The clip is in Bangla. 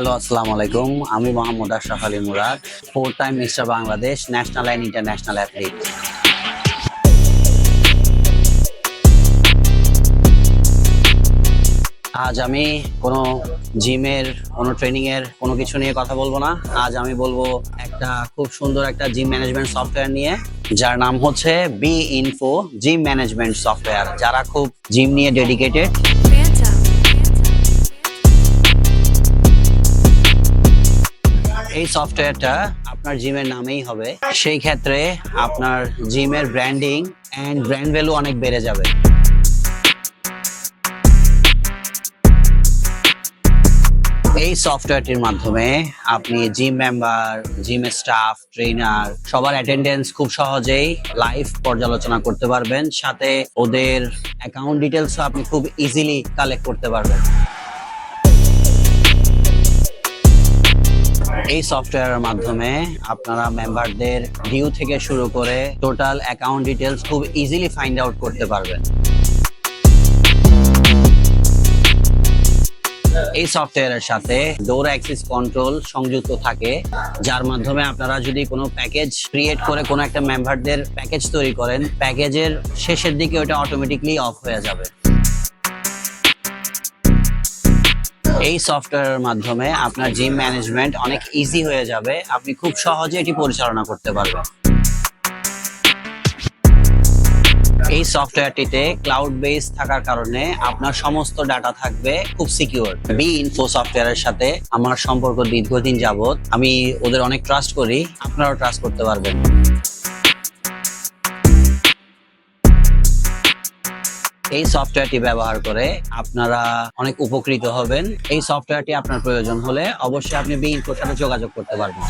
হ্যালো, আসসালামু আলাইকুম। আমি Mohammad Ashraf Ali Murad four time mister Bangladesh national and international athlete আজ আমি কোনো জিমের, কোনো ট্রেনিং এর কোনো কিছু নিয়ে কথা বলব না। আজ আমি বলব একটা খুব সুন্দর একটা জিম ম্যানেজমেন্ট সফটওয়্যার নিয়ে, যার নাম হচ্ছে B info gym management software যারা খুব জিম নিয়ে ডেডিকেটেড এই সফটওয়্যারটা আপনার জিমের নামেই হবে। সেই ক্ষেত্রে আপনার জিমের ব্র্যান্ডিং অ্যান্ড ব্র্যান্ড ভ্যালু অনেক বেড়ে যাবে। এই সফটওয়্যারটির মাধ্যমে আপনি gym member gym staff trainer সবার অ্যাটেন্ডেন্স খুব সহজেই লাইভ পর্যালোচনা করতে পারবেন। সাথে ওদের অ্যাকাউন্ট ডিটেলসও আপনি খুব ইজিলি কালেক্ট করতে পারবেন। এই সফটওয়্যারের মাধ্যমে আপনারা মেম্বারদের ডিউ থেকে শুরু করে টোটাল অ্যাকাউন্ট ডিটেলস খুব ইজিলি ফাইন্ড আউট করতে পারবেন। এই সফটওয়্যারের সাথে ডোর অ্যাক্সিস কন্ট্রোল সংযুক্ত থাকে, যার মাধ্যমে আপনারা যদি কোনো প্যাকেজ ক্রিয়েট করে কোনো একটা মেম্বারদের প্যাকেজ তৈরি করেন প্যাকেজের শেষের দিকে ওটা অটোমেটিকলি অফ হয়ে যাবে। এই সফটওয়্যারের মাধ্যমে আপনার জিম ম্যানেজমেন্ট অনেক ইজি হয়ে যাবে। আপনি খুব সহজে এটি পরিচালনা করতে পারবেন। এই সফটওয়্যারটিতে ক্লাউড বেস থাকার কারণে আপনার সমস্ত ডাটা থাকবে খুব সিকিউর বি ইনফো সফটওয়্যারের সাথে আমার সম্পর্ক দীর্ঘদিন যাবত আমি ওদের অনেক ট্রাস্ট করি, আপনারাও ট্রাস্ট করতে পারবেন। এই সফটওয়্যারটি ব্যবহার করে আপনারা অনেক উপকৃত হবেন। এই সফটওয়্যারটি আপনার প্রয়োজন হলে অবশ্যই আপনি বিইনফোর সাথে যোগাযোগ করতে পারবেন।